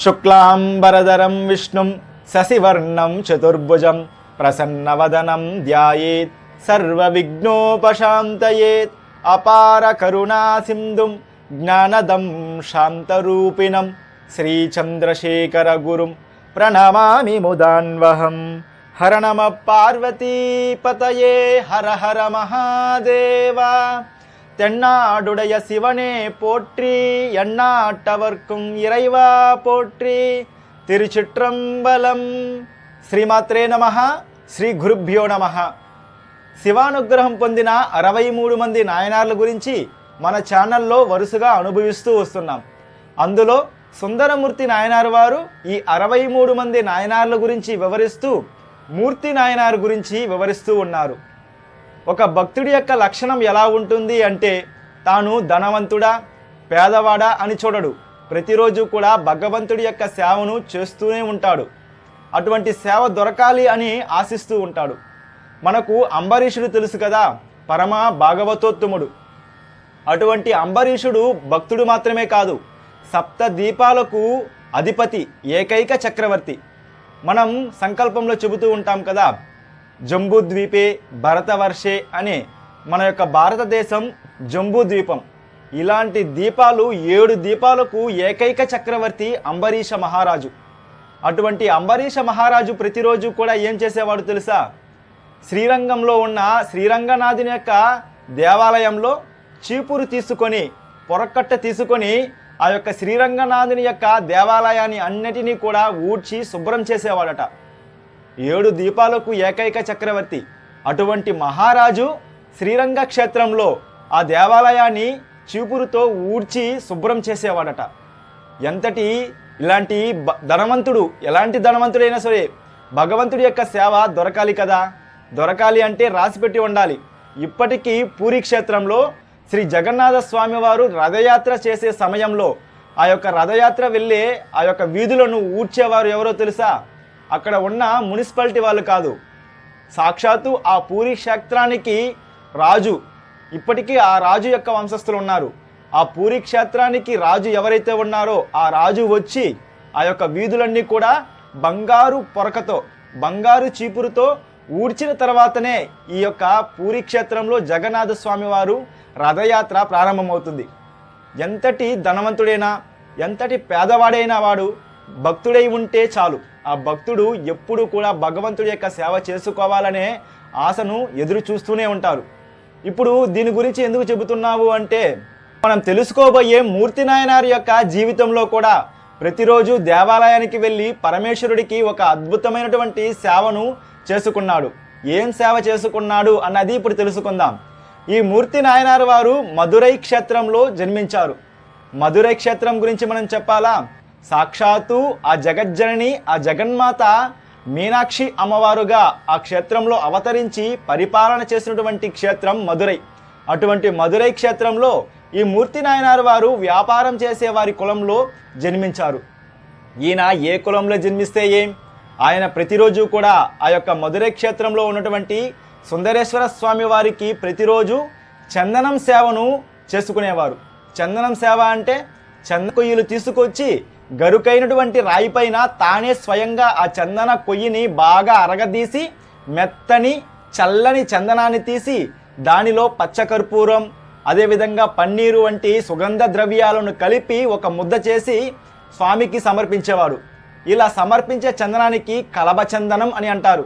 శుక్లాంబరధరం విష్ణుం శశివర్ణం చతుర్భుజం ప్రసన్నవదనం ధ్యాయేత్ సర్వవిఘ్నోపశాంతయేత్ అపార కరుణా సింధుం జ్ఞానదం శాంతరూపిణం శ్రీచంద్రశేఖర గురుం ప్రణమామి ముదాన్వహం. హర నమ పార్వతీపతయే హర హర మహాదేవా. தென்னாடுடைய சிவனே போற்றி எண்ணாட்டவர்க்கும் இறைவா போற்றி తిరుచిట్రంబలం శ్రీమాత్రే నమ శ్రీ గురుభ్యో నమ శివానుగ్రహం పొందిన అరవై మూడు మంది నాయనార్ల గురించి మన ఛానల్లో వరుసగా అనుభవిస్తూ వస్తున్నాం అందులో సుందరమూర్తి నాయనార్ వారు ఈ అరవై మూడు మంది నాయనార్ల గురించి వివరిస్తూ మూర్తి నాయనార్ గురించి వివరిస్తూ ఉన్నారు ఒక భక్తుడి యొక్క లక్షణం ఎలా ఉంటుంది అంటే తాను ధనవంతుడా పేదవాడా అని చూడడు. ప్రతిరోజు కూడా భగవంతుడి యొక్క సేవను చేస్తూనే ఉంటాడు. అటువంటి సేవ దొరకాలి అని ఆశిస్తూ ఉంటాడు. మనకు అంబరీషుడు తెలుసు కదా పరమ భాగవతోత్తముడు. అటువంటి అంబరీషుడు భక్తుడు మాత్రమే కాదు సప్త దీపాలకు అధిపతి ఏకైక చక్రవర్తి. మనం సంకల్పంలో చెబుతూ ఉంటాం కదా జంబూద్వీపే భరతవర్షే అనే మన యొక్క భారతదేశం జంబూద్వీపం. ఇలాంటి దీపాలు ఏడు దీపాలకు ఏకైక చక్రవర్తి అంబరీష మహారాజు. అటువంటి అంబరీష మహారాజు ప్రతిరోజు కూడా ఏం చేసేవాడు తెలుసా? శ్రీరంగంలో ఉన్న శ్రీరంగనాథుని యొక్క దేవాలయంలో చీపురు తీసుకొని పొరకట్ట తీసుకొని ఆ యొక్క శ్రీరంగనాథుని యొక్క దేవాలయాన్ని అన్నిటినీ కూడా ఊడ్చి శుభ్రం చేసేవాడట. ఏడు దీపాలకు ఏకైక చక్రవర్తి. అటువంటి మహారాజు శ్రీరంగ క్షేత్రంలో ఆ దేవాలయాన్ని చీపురుతో ఊడ్చి శుభ్రం చేసేవాడట. ఎంతటి ఇలాంటి బ- ధనవంతుడు ఎలాంటి ధనవంతుడైనా సరే భగవంతుడి యొక్క సేవ దొరకాలి కదా. దొరకాలి అంటే రాసిపెట్టి ఉండాలి. ఇప్పటికీ పూరి క్షేత్రంలో శ్రీ జగన్నాథ స్వామి వారు రథయాత్ర చేసే సమయంలో ఆ యొక్క రథయాత్ర వెళ్ళే ఆ యొక్క వీధులను ఊడ్చేవారు ఎవరో తెలుసా? అక్కడ ఉన్న మున్సిపాలిటీ వాళ్ళు కాదు. సాక్షాత్తు ఆ పూరి క్షేత్రానికి రాజు ఇప్పటికీ ఆ రాజు యొక్క వంశస్థులు ఉన్నారు. ఆ పూరి క్షేత్రానికి రాజు ఎవరైతే ఉన్నారో ఆ రాజు వచ్చి ఆ యొక్క వీధులన్నీ కూడా బంగారు పొరకతో బంగారు చీపురుతో ఊడ్చిన తర్వాతనే ఈ యొక్క పూరి క్షేత్రంలో జగన్నాథ స్వామి వారు రథయాత్ర ప్రారంభమవుతుంది. ఎంతటి ధనవంతుడైనా ఎంతటి పేదవాడైనా వాడు భక్తుడై ఉంటే చాలు. ఆ భక్తుడు ఎప్పుడూ కూడా భగవంతుడి యొక్క సేవ చేసుకోవాలనే ఆశను ఎదురు చూస్తూనే ఉంటారు. ఇప్పుడు దీని గురించి ఎందుకు చెబుతున్నావు అంటే మనం తెలుసుకోబోయే మూర్తి నాయనారి యొక్క జీవితంలో కూడా ప్రతిరోజు దేవాలయానికి వెళ్ళి పరమేశ్వరుడికి ఒక అద్భుతమైనటువంటి సేవను చేసుకున్నాడు. ఏం సేవ చేసుకున్నాడు అన్నది ఇప్పుడు తెలుసుకుందాం. ఈ మూర్తి నాయనారు వారు మధురై క్షేత్రంలో జన్మించారు. మధురై క్షేత్రం గురించి మనం చెప్పాలా? సాక్షాత్తు ఆ జగజ్జనని ఆ జగన్మాత మీనాక్షి అమ్మవారుగా ఆ క్షేత్రంలో అవతరించి పరిపాలన చేసినటువంటి క్షేత్రం మధురై. అటువంటి మధురై క్షేత్రంలో ఈ మూర్తి నాయనారు వారు వ్యాపారం చేసే వారి కులంలో జన్మించారు. ఈయన ఏ కులంలో జన్మిస్తే ఏం? ఆయన ప్రతిరోజు కూడా ఆ యొక్క మధురై క్షేత్రంలో ఉన్నటువంటి సుందరేశ్వర స్వామి వారికి ప్రతిరోజు చందనం సేవను చేసుకునేవారు. చందనం సేవ అంటే చందన కొయ్యలు తీసుకొచ్చి గరుకైనటువంటి రాయిపైన తానే స్వయంగా ఆ చందన కొయ్యిని బాగా అరగదీసి మెత్తని చల్లని చందనాన్ని తీసి దానిలో పచ్చకర్పూరం అదేవిధంగా పన్నీరు వంటి సుగంధ ద్రవ్యాలను కలిపి ఒక ముద్ద చేసి స్వామికి సమర్పించేవారు. ఇలా సమర్పించే చందనానికి కలభచందనం అని అంటారు.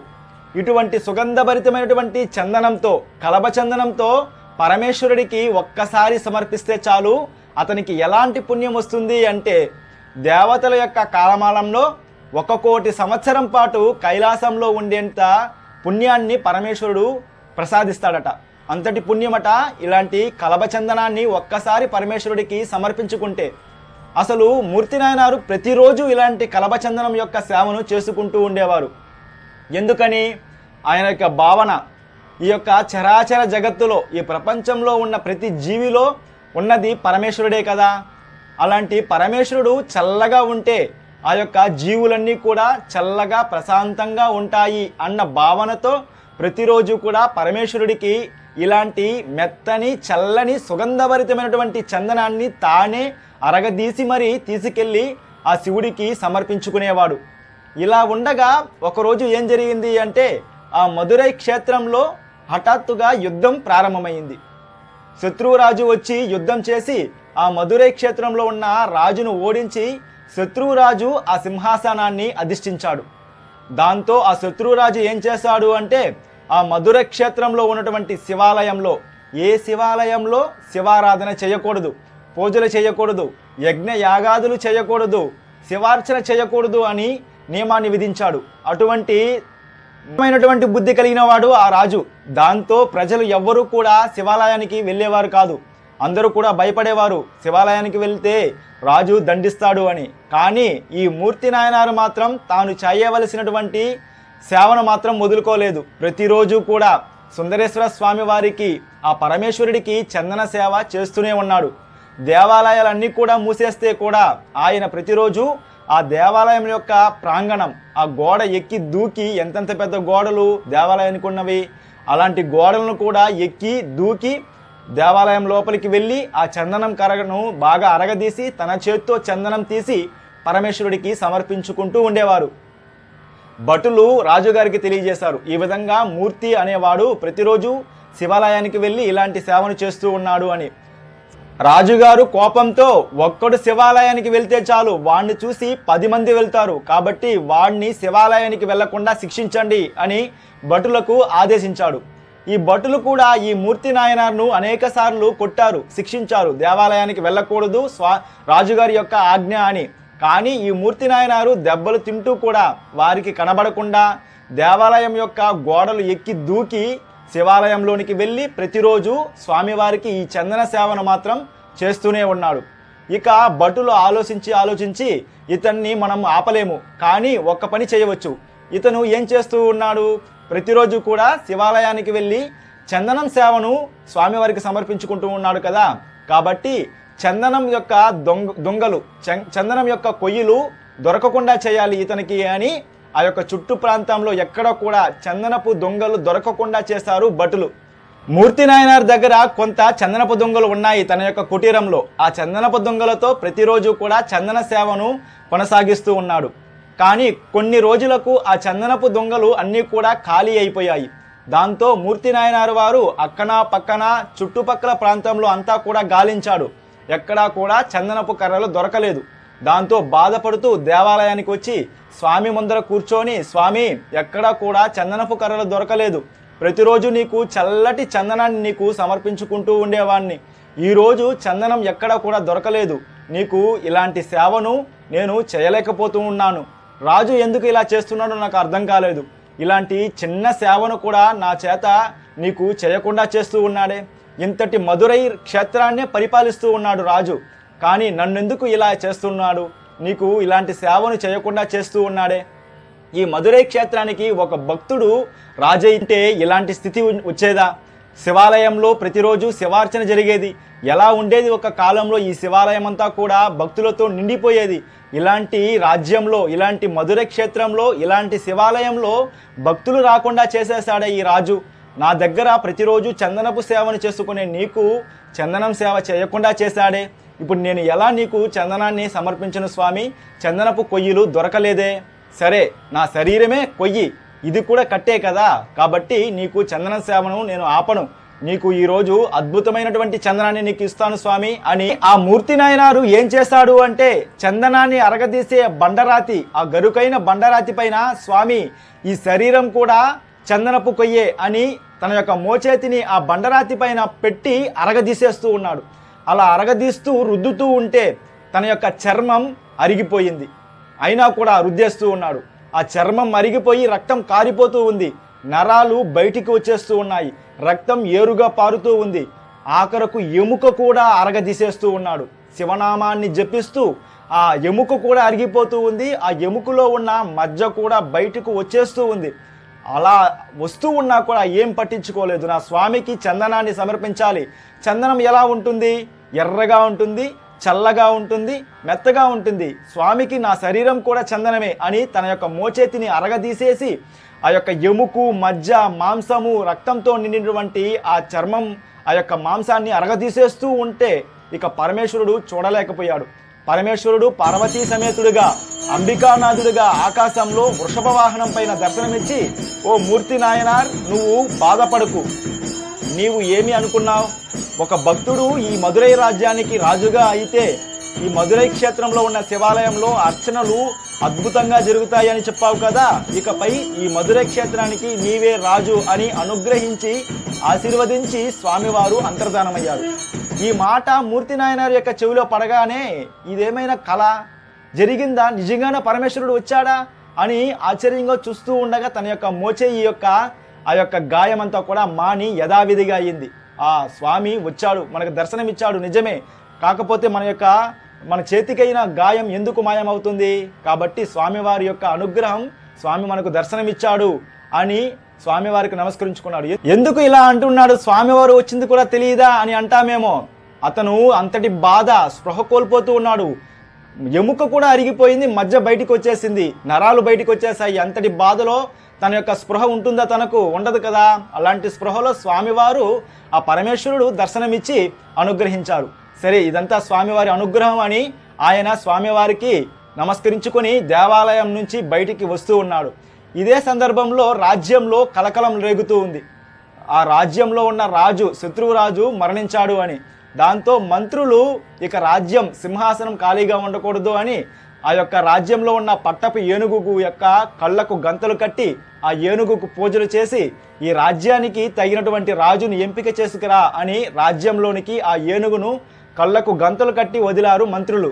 ఇటువంటి సుగంధభరితమైనటువంటి చందనంతో కలభచందనంతో పరమేశ్వరుడికి ఒక్కసారి సమర్పిస్తే చాలు. అతనికి ఎలాంటి పుణ్యం వస్తుంది అంటే దేవతల యొక్క కాలమానంలో ఒక కోటి సంవత్సరం పాటు కైలాసంలో ఉండేంత పుణ్యాన్ని పరమేశ్వరుడు ప్రసాదిస్తాడట. అంతటి పుణ్యమట ఇలాంటి కలబచందనాన్ని ఒక్కసారి పరమేశ్వరుడికి సమర్పించుకుంటే అసలు మూర్తినాయనారు ప్రతిరోజు ఇలాంటి కలబచందనం యొక్క సేవను చేసుకుంటూ ఉండేవారు. ఎందుకని? ఆయన యొక్క భావన ఈ యొక్క చరాచర జగత్తులో ఈ ప్రపంచంలో ఉన్న ప్రతి జీవిలో ఉన్నది పరమేశ్వరుడే కదా. అలాంటి పరమేశ్వరుడు చల్లగా ఉంటే ఆ యొక్క జీవులన్నీ కూడా చల్లగా ప్రశాంతంగా ఉంటాయి అన్న భావనతో ప్రతిరోజు కూడా పరమేశ్వరుడికి ఇలాంటి మెత్తని చల్లని సుగంధభరితమైనటువంటి చందనాన్ని తానే అరగదీసి మరీ తీసుకెళ్ళి ఆ శివుడికి సమర్పించుకునేవాడు. ఇలా ఉండగా ఒకరోజు ఏం జరిగింది అంటే ఆ మధురై క్షేత్రంలో హఠాత్తుగా యుద్ధం ప్రారంభమైంది. శత్రువురాజు వచ్చి యుద్ధం చేసి ఆ మధురై క్షేత్రంలో ఉన్న రాజును ఓడించి శత్రువురాజు ఆ సింహాసనాన్ని అధిష్ఠించాడు. దాంతో ఆ శత్రువురాజు ఏం చేశాడు అంటే ఆ మధుర క్షేత్రంలో ఉన్నటువంటి శివాలయంలో ఏ శివాలయంలో శివారాధన చేయకూడదు పూజలు చేయకూడదు యజ్ఞ యాగాదులు చేయకూడదు శివార్చన చేయకూడదు అని నియమాన్ని విధించాడు. అటువంటి మైనటువంటి బుద్ధి కలిగిన వాడు ఆ రాజు. దాంతో ప్రజలు ఎవ్వరూ కూడా శివాలయానికి వెళ్ళేవారు కాదు. అందరూ కూడా భయపడేవారు. శివాలయానికి వెళ్తే రాజు దండిస్తాడు అని. కానీ ఈ మూర్తి నాయనారు మాత్రం తాను చేయవలసినటువంటి సేవను మాత్రం వదులుకోలేదు. ప్రతిరోజు కూడా సుందరేశ్వర స్వామి వారికి ఆ పరమేశ్వరుడికి చందన సేవ చేస్తూనే ఉన్నాడు. దేవాలయాలన్నీ కూడా మూసేస్తే కూడా ఆయన ప్రతిరోజు ఆ దేవాలయం యొక్క ప్రాంగణం ఆ గోడ ఎక్కి దూకి ఎంతెంత పెద్ద గోడలు దేవాలయానికి ఉన్నవి? అలాంటి గోడలను కూడా ఎక్కి దూకి దేవాలయం లోపలికి వెళ్ళి ఆ చందనం కరగను బాగా అరగదీసి తన చేత్తో చందనం తీసి పరమేశ్వరుడికి సమర్పించుకుంటూ ఉండేవారు. భటులు రాజుగారికి తెలియజేశారు ఈ విధంగా మూర్తి అనేవాడు ప్రతిరోజు శివాలయానికి వెళ్ళి ఇలాంటి సేవను చేస్తూ ఉన్నాడు అని. రాజుగారు కోపంతో ఒక్కడు శివాలయానికి వెళ్తే చాలు. వాణ్ణి చూసి పది మంది వెళ్తారు. కాబట్టి వాణ్ణి శివాలయానికి వెళ్ళకుండా శిక్షించండి అని భటులకు ఆదేశించాడు. ఈ భటులు కూడా ఈ మూర్తి నాయనార్ను అనేక సార్లు కొట్టారు శిక్షించారు. దేవాలయానికి వెళ్ళకూడదు స్వా రాజుగారి యొక్క ఆజ్ఞ అని. కానీ ఈ మూర్తి నాయనారు దెబ్బలు తింటూ కూడా వారికి కనబడకుండా దేవాలయం యొక్క గోడలు ఎక్కి దూకి శివాలయంలోనికి వెళ్ళి ప్రతిరోజు స్వామివారికి ఈ చందన సేవను మాత్రం చేస్తూనే ఉన్నాడు. ఇక భటులు ఆలోచించి ఆలోచించి ఇతన్ని మనం ఆపలేము కానీ ఒక్క పని చేయవచ్చు. ఇతను ఏం చేస్తూ ఉన్నాడు? ప్రతిరోజు కూడా శివాలయానికి వెళ్ళి చందనం సేవను స్వామివారికి సమర్పించుకుంటూ ఉన్నాడు కదా. కాబట్టి చందనం యొక్క దొంగ దొంగలు చం- చందనం యొక్క కొయ్యలు దొరకకుండా చేయాలి ఇతనికి అని ఆ యొక్క చుట్టు ప్రాంతంలో ఎక్కడ కూడా చందనపు దొంగలు దొరకకుండా చేశారు భటులు. మూర్తి నాయనార్ దగ్గర కొంత చందనపు దొంగలు ఉన్నాయి తన యొక్క కుటీరంలో. ఆ చందనపు దొంగలతో ప్రతిరోజు కూడా చందన సేవను కొనసాగిస్తూ ఉన్నాడు. కానీ కొన్ని రోజులకు ఆ చందనపు దొంగలు అన్నీ కూడా ఖాళీ అయిపోయాయి. దాంతో మూర్తి నాయనారు వారు అక్కన పక్కన చుట్టుపక్కల ప్రాంతంలో అంతా కూడా గాలించాడు. ఎక్కడా కూడా చందనపు కర్రలు దొరకలేదు. దాంతో బాధపడుతూ దేవాలయానికి వచ్చి స్వామి ముందర కూర్చొని స్వామి ఎక్కడా కూడా చందనపు కర్రలు దొరకలేదు. ప్రతిరోజు నీకు చల్లటి చందనాన్ని నీకు సమర్పించుకుంటూ ఉండేవాణ్ణి. ఈరోజు చందనం ఎక్కడా కూడా దొరకలేదు. నీకు ఇలాంటి సేవను నేను చేయలేకపోతూ ఉన్నాను. రాజు ఎందుకు ఇలా చేస్తున్నాడో నాకు అర్థం కాలేదు. ఇలాంటి చిన్న సేవను కూడా నా చేత నీకు చేయకుండా చేస్తూ ఉన్నాడే. ఇంతటి మధురై క్షేత్రాన్నే పరిపాలిస్తూ ఉన్నాడు రాజు. కానీ నన్నెందుకు ఇలా చేస్తున్నాడు? నీకు ఇలాంటి సేవను చేయకుండా చేస్తూ ఉన్నాడే. ఈ మధురై క్షేత్రానికి ఒక భక్తుడు రాజైతే ఇలాంటి స్థితి వచ్చేదా? శివాలయంలో ప్రతిరోజు శివార్చన జరిగేది. ఎలా ఉండేది ఒక కాలంలో ఈ శివాలయం అంతా కూడా భక్తులతో నిండిపోయేది? ఇలాంటి రాజ్యంలో ఇలాంటి మధుర క్షేత్రంలో ఇలాంటి శివాలయంలో భక్తులు రాకుండా చేసేసాడే ఈ రాజు. నా దగ్గర ప్రతిరోజు చందనపు సేవను చేసుకునే నీకు చందనం సేవ చేయకుండా చేశాడే. ఇప్పుడు నేను ఎలా నీకు చందనాన్ని సమర్పించను స్వామి? చందనపు కొయ్యిలు దొరకలేదే. సరే నా శరీరమే కొయ్యి. ఇది కూడా కట్టే కదా. కాబట్టి నీకు చందన సేవను నేను ఆపను. నీకు ఈరోజు అద్భుతమైనటువంటి చందనాన్ని నీకు ఇస్తాను స్వామి అని ఆ మూర్తి నాయనారు ఏం చేశాడు అంటే చందనాన్ని అరగదీసే బండరాతి ఆ గరుకైన బండరాతి పైన స్వామి ఈ శరీరం కూడా చందనపు కొయ్యే అని తన యొక్క మోచేతిని ఆ బండరాతి పైన పెట్టి అరగదీసేస్తూ ఉన్నాడు. అలా అరగదీస్తూ రుద్దుతూ ఉంటే తన యొక్క చర్మం అరిగిపోయింది. అయినా కూడా రుద్దేస్తూ ఉన్నాడు. ఆ చర్మం అరిగిపోయి రక్తం కారిపోతూ ఉంది. నరాలు బయటికి వచ్చేస్తూ ఉన్నాయి. రక్తం ఏరుగా పారుతూ ఉంది. ఆఖరకు ఎముక కూడా అరగదీసేస్తూ ఉన్నాడు. శివనామాన్ని జపిస్తూ ఆ ఎముక కూడా అరిగిపోతూ ఉంది. ఆ ఎముకలో ఉన్న మజ్జ కూడా బయటకు వచ్చేస్తూ ఉంది. అలా వస్తూ ఉన్నా కూడా ఏం పట్టించుకోలేదు. నా స్వామికి చందనాన్ని సమర్పించాలి. చందనం ఎలా ఉంటుంది? ఎర్రగా ఉంటుంది చల్లగా ఉంటుంది మెత్తగా ఉంటుంది. స్వామికి నా శరీరం కూడా చందనమే అని తన యొక్క మోచేతిని అరగదీసేసి ఆ యొక్క ఎముకు మజ్జ మాంసము రక్తంతో నిండినటువంటి ఆ చర్మం ఆ యొక్క మాంసాన్ని అరగదీసేస్తూ ఉంటే ఇక పరమేశ్వరుడు చూడలేకపోయాడు. పరమేశ్వరుడు పార్వతీ సమేతుడుగా అంబికానాథుడిగా ఆకాశంలో వృషభ వాహనం పైన దర్శనమిచ్చి ఓ మూర్తి నాయనార్ నువ్వు బాధపడకు. నీవు ఏమి అనుకున్నావు? ఒక భక్తుడు ఈ మధురై రాజ్యానికి రాజుగా అయితే ఈ మధురై క్షేత్రంలో ఉన్న శివాలయంలో అర్చనలు అద్భుతంగా జరుగుతాయని చెప్పావు కదా. ఇకపై ఈ మధురై క్షేత్రానికి నీవే రాజు అని అనుగ్రహించి ఆశీర్వదించి స్వామివారు అంతర్ధానమయ్యారు. ఈ మాట మూర్తి నాయనార్ యొక్క చెవిలో పడగానే ఇదేమైనా కళ? జరిగిందా? నిజంగానే పరమేశ్వరుడు వచ్చాడా? అని ఆశ్చర్యంగా చూస్తూ ఉండగా తన యొక్క మోచేయి యొక్క ఆ యొక్క గాయమంతా కూడా మాని యథావిధిగా అయ్యింది ఆ స్వామి వచ్చాడు మనకు దర్శనమిచ్చాడు నిజమే. కాకపోతే మన యొక్క మన చేతికైన గాయం ఎందుకు మాయమవుతుంది? కాబట్టి స్వామివారి యొక్క అనుగ్రహం స్వామి మనకు దర్శనమిచ్చాడు అని స్వామివారికి నమస్కరించుకున్నాడు. ఎందుకు ఇలా అంటున్నాడు? స్వామివారు వచ్చింది కూడా తెలియదా అని అంటామేమో. అతను అంతటి బాధ స్పృహ కోల్పోతూ ఉన్నాడు. ఎముక కూడా అరిగిపోయింది మధ్య బయటికి వచ్చేసింది నరాలు బయటికి వచ్చేసాయి అంతటి బాధలో తన యొక్క స్పృహ ఉంటుందా తనకు? ఉండదు కదా. అలాంటి స్పృహలో స్వామివారు ఆ పరమేశ్వరుడు దర్శనమిచ్చి అనుగ్రహించారు. సరే ఇదంతా స్వామివారి అనుగ్రహం అని ఆయన స్వామివారికి నమస్కరించుకొని దేవాలయం నుంచి బయటికి వస్తూ ఉన్నాడు. ఇదే సందర్భంలో రాజ్యంలో కలకలం రేగుతూ ఉంది. ఆ రాజ్యంలో ఉన్న రాజు శత్రువురాజు మరణించాడు అని. దాంతో మంత్రులు ఇక రాజ్యం సింహాసనం ఖాళీగా ఉండకూడదు అని ఆ యొక్క రాజ్యంలో ఉన్న పట్టపు ఏనుగుకు యొక్క కళ్ళకు గంతలు కట్టి ఆ ఏనుగుకు పూజలు చేసి ఈ రాజ్యానికి తగినటువంటి రాజును ఎంపిక చేసుకురా అని రాజ్యంలోనికి ఆ ఏనుగును కళ్ళకు గంతలు కట్టి వదిలారు మంత్రులు.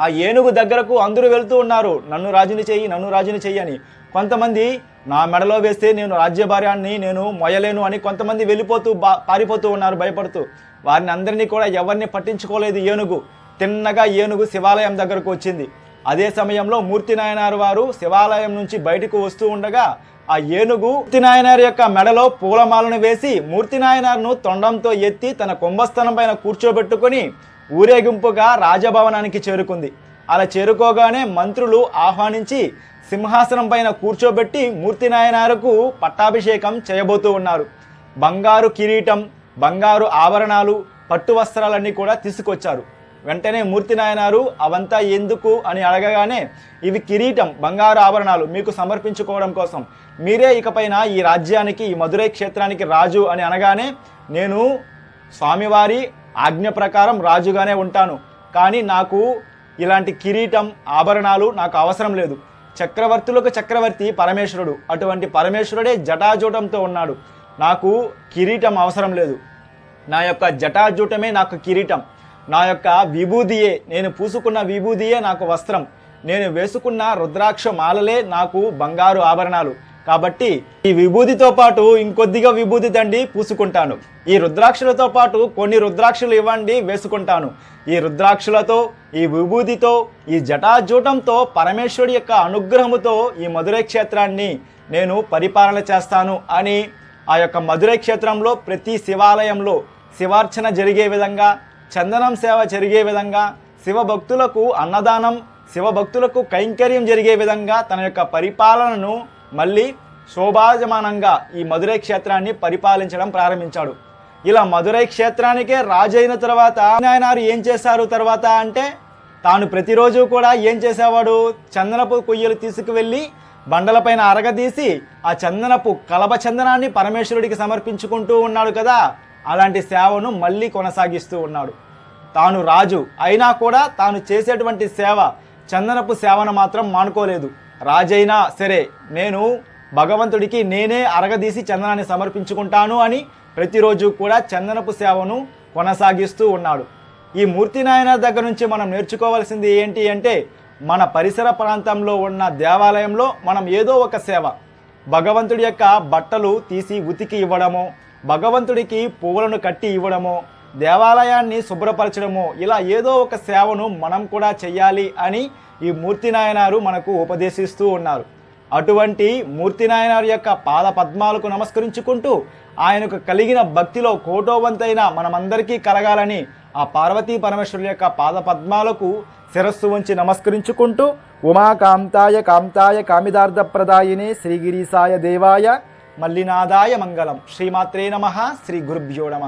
ఆ ఏనుగు దగ్గరకు అందరూ వెళ్తూ ఉన్నారు. నన్ను రాజుని చెయ్యి నన్ను రాజుని చెయ్యి అని. కొంతమంది నా మెడలో వేస్తే నేను రాజ్యభార్యాన్ని నేను మొయలేను అని కొంతమంది వెళ్ళిపోతూ బా పారిపోతూ ఉన్నారు భయపడుతూ. వారిని అందరినీ కూడా ఎవరిని పట్టించుకోలేదు ఏనుగు. తిన్నగా ఏనుగు శివాలయం దగ్గరకు వచ్చింది. అదే సమయంలో మూర్తి నాయనారు వారు శివాలయం నుంచి బయటకు వస్తూ ఉండగా ఆ ఏనుగు మూర్తి యొక్క మెడలో పూలమాలను వేసి మూర్తి నాయనార్ను తొండంతో ఎత్తి తన కుంభస్థలం పైన కూర్చోబెట్టుకొని ఊరేగింపుగా రాజభవనానికి చేరుకుంది. అలా చేరుకోగానే మంత్రులు ఆహ్వానించి సింహాసనం పైన కూర్చోబెట్టి మూర్తి నాయనారకు పట్టాభిషేకం చేయబోతూ ఉన్నారు. బంగారు కిరీటం బంగారు ఆభరణాలు పట్టు వస్త్రాలన్నీ కూడా తీసుకొచ్చారు. వెంటనే మూర్తి నాయనారు అవంతా ఎందుకు? అని అడగగానే ఇవి కిరీటం బంగారు ఆభరణాలు మీకు సమర్పించుకోవడం కోసం. మీరే ఇకపైన ఈ రాజ్యానికి ఈ మధురై క్షేత్రానికి రాజు అని అనగానే నేను స్వామివారి ఆజ్ఞ ప్రకారం రాజుగానే ఉంటాను. కానీ నాకు ఇలాంటి కిరీటం ఆభరణాలు నాకు అవసరం లేదు. చక్రవర్తులకు చక్రవర్తి పరమేశ్వరుడు. అటువంటి పరమేశ్వరుడే జటాజూటంతో ఉన్నాడు. నాకు కిరీటం అవసరం లేదు. నా యొక్క జటాజూటమే నాకు కిరీటం. నా యొక్క విభూదియే నేను పూసుకున్న విభూదియే నాకు వస్త్రం. నేను వేసుకున్న రుద్రాక్ష మాలలే నాకు బంగారు ఆభరణాలు. కాబట్టి ఈ విభూతితో పాటు ఇంకొద్దిగా విభూతి దండి పూసుకుంటాను. ఈ రుద్రాక్షలతో పాటు కొన్ని రుద్రాక్షలు ఇవ్వండి వేసుకుంటాను. ఈ రుద్రాక్షలతో ఈ విభూతితో ఈ జటాజూటంతో పరమేశ్వరుడి యొక్క అనుగ్రహముతో ఈ మధురై క్షేత్రాన్ని నేను పరిపాలన చేస్తాను అని ఆ యొక్క మధురై క్షేత్రంలో ప్రతి శివాలయంలో శివార్చన జరిగే విధంగా చందనం సేవ జరిగే విధంగా శివభక్తులకు అన్నదానం శివభక్తులకు కైంకర్యం జరిగే విధంగా తన యొక్క పరిపాలనను మళ్ళీ శోభాజమానంగా ఈ మధురై క్షేత్రాన్ని పరిపాలించడం ప్రారంభించాడు. ఇలా మధురై క్షేత్రానికే రాజైన తర్వాత నాయనారు ఏం చేశారు తర్వాత అంటే తాను ప్రతిరోజు కూడా ఏం చేసేవాడు? చందనపు కొయ్యలు తీసుకువెళ్ళి బండలపైన అరగదీసి ఆ చందనపు కలప చందనాన్ని పరమేశ్వరుడికి సమర్పించుకుంటూ ఉన్నాడు కదా. అలాంటి సేవను మళ్ళీ కొనసాగిస్తూ ఉన్నాడు. తాను రాజు అయినా కూడా తాను చేసేటువంటి సేవ చందనపు సేవను మాత్రం మానుకోలేదు. రాజైనా సరే నేను భగవంతుడికి నేనే అరగదీసి చందనాన్ని సమర్పించుకుంటాను అని ప్రతిరోజు కూడా చందనపు సేవను కొనసాగిస్తూ ఉన్నాడు. ఈ మూర్తి నాయన దగ్గర నుంచి మనం నేర్చుకోవాల్సింది ఏంటి అంటే మన పరిసర ప్రాంతంలో ఉన్న దేవాలయంలో మనం ఏదో ఒక సేవ. భగవంతుడి యొక్క బట్టలు తీసి ఉతికి ఇవ్వడము భగవంతుడికి పువ్వులను కట్టి ఇవ్వడము దేవాలయాన్ని శుభ్రపరచడము ఇలా ఏదో ఒక సేవను మనం కూడా చెయ్యాలి అని ఈ మూర్తి నాయనారు మనకు ఉపదేశిస్తూ ఉన్నారు. అటువంటి మూర్తి నాయనారు యొక్క పాద పద్మాలకు నమస్కరించుకుంటూ ఆయనకు కలిగిన భక్తిలో కోటోవంతైన మనమందరికీ కలగాలని ఆ పార్వతీ పరమేశ్వరుల యొక్క పాద పద్మాలకు శిరస్సు ఉంచి నమస్కరించుకుంటూ ఉమాకాంతాయ కాంతాయ కామిదార్థప్రదాయిని శ్రీగిరీసాయ దేవాయ మల్లినాదాయ మంగళం. శ్రీమాత్రే నమ శ్రీ గురుభ్యో నమ.